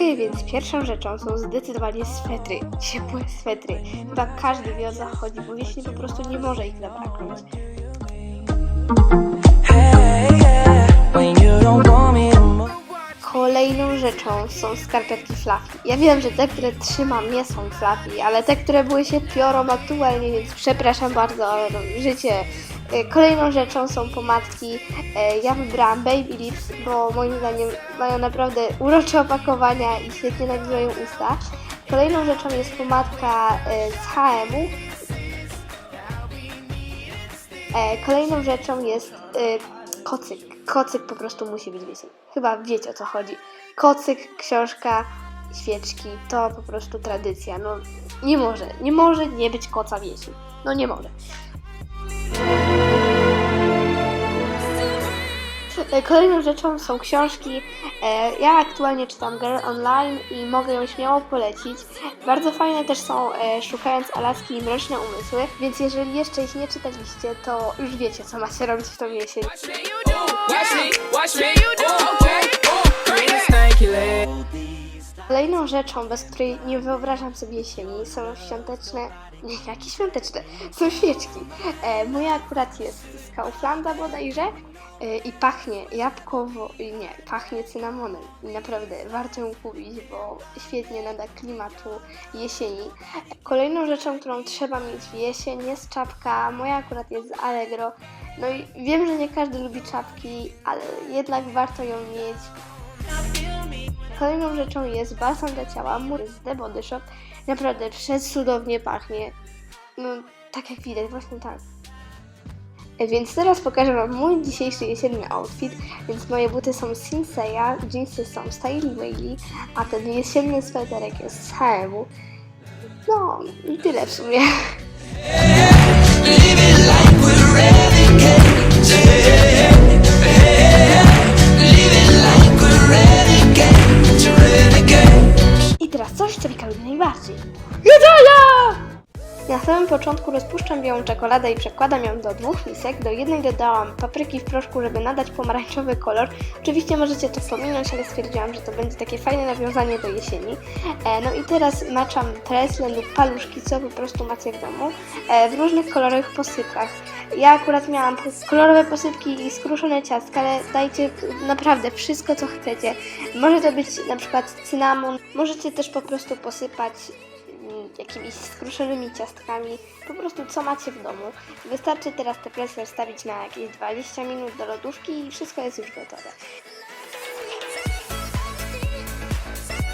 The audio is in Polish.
Więc pierwszą rzeczą są zdecydowanie swetry, ciepłe swetry. Chyba każdy wie o co chodzi, bo jeśli po prostu nie może ich zabraknąć. Move. Kolejną rzeczą są skarpetki fluffy. Ja wiem, że te, które trzymam nie są fluffy, ale te, które były się piorą aktualnie, więc przepraszam bardzo, ale no, życie. E, Kolejną rzeczą są pomadki. E, Ja wybrałam Baby Lips, bo moim zdaniem mają naprawdę urocze opakowania i świetnie nawilżają usta. Kolejną rzeczą jest pomadka e, z H&M-u. Kolejną rzeczą jest kocyk. Kocyk po prostu musi być wiesień. Chyba wiecie o co chodzi. Kocyk, książka, świeczki to po prostu tradycja. No nie może, nie może nie być koca wiesień. No nie może. Kolejną rzeczą są książki. E, Ja aktualnie czytam Girl Online i mogę ją śmiało polecić. Bardzo fajne też są e, Szukając Alaski i Mroczne Umysły, więc jeżeli jeszcze ich nie czytaliście, to już wiecie, co macie robić w tą jesień. Watch me. Watch me, Kolejną rzeczą, bez której nie wyobrażam sobie jesieni, są świąteczne. Nie, jakie świąteczne? Są świeczki. E, moja akurat jest z Kauflanda bodajże e, i pachnie jabłkowo, nie, pachnie cynamonem. I naprawdę warto ją kupić, bo świetnie nada klimatu jesieni. Kolejną rzeczą, którą trzeba mieć w jesień jest czapka. Moja akurat jest z Allegro. No i wiem, że nie każdy lubi czapki, ale jednak warto ją mieć. Kolejną rzeczą jest balsam dla ciała Mur z The Body Shop. Naprawdę przecudownie pachnie. No, tak jak widać, właśnie tak. Więc teraz pokażę Wam mój dzisiejszy jesienny outfit. Więc moje buty są Sinseya, jeansy są Styli Whaley, a ten jesienny sweterek jest z H&M-u. No, i tyle w sumie. Coś, co Wika lubi najbardziej. Jedzenie! Na samym początku rozpuszczam białą czekoladę i przekładam ją do dwóch misek. Do jednej dodałam papryki w proszku, żeby nadać pomarańczowy kolor. Oczywiście możecie to pominąć, ale stwierdziłam, że to będzie takie fajne nawiązanie do jesieni. E, no i teraz maczam tresle lub paluszki, co po prostu macie w domu, e, w różnych kolorowych posypkach. Ja akurat miałam kolorowe posypki i skruszone ciastka, ale dajcie naprawdę wszystko, co chcecie. Może to być na przykład cynamon, możecie też po prostu posypać mm, jakimiś skruszonymi ciastkami, po prostu co macie w domu. Wystarczy teraz te presle wstawić na jakieś 20 minut do lodówki i wszystko jest już gotowe.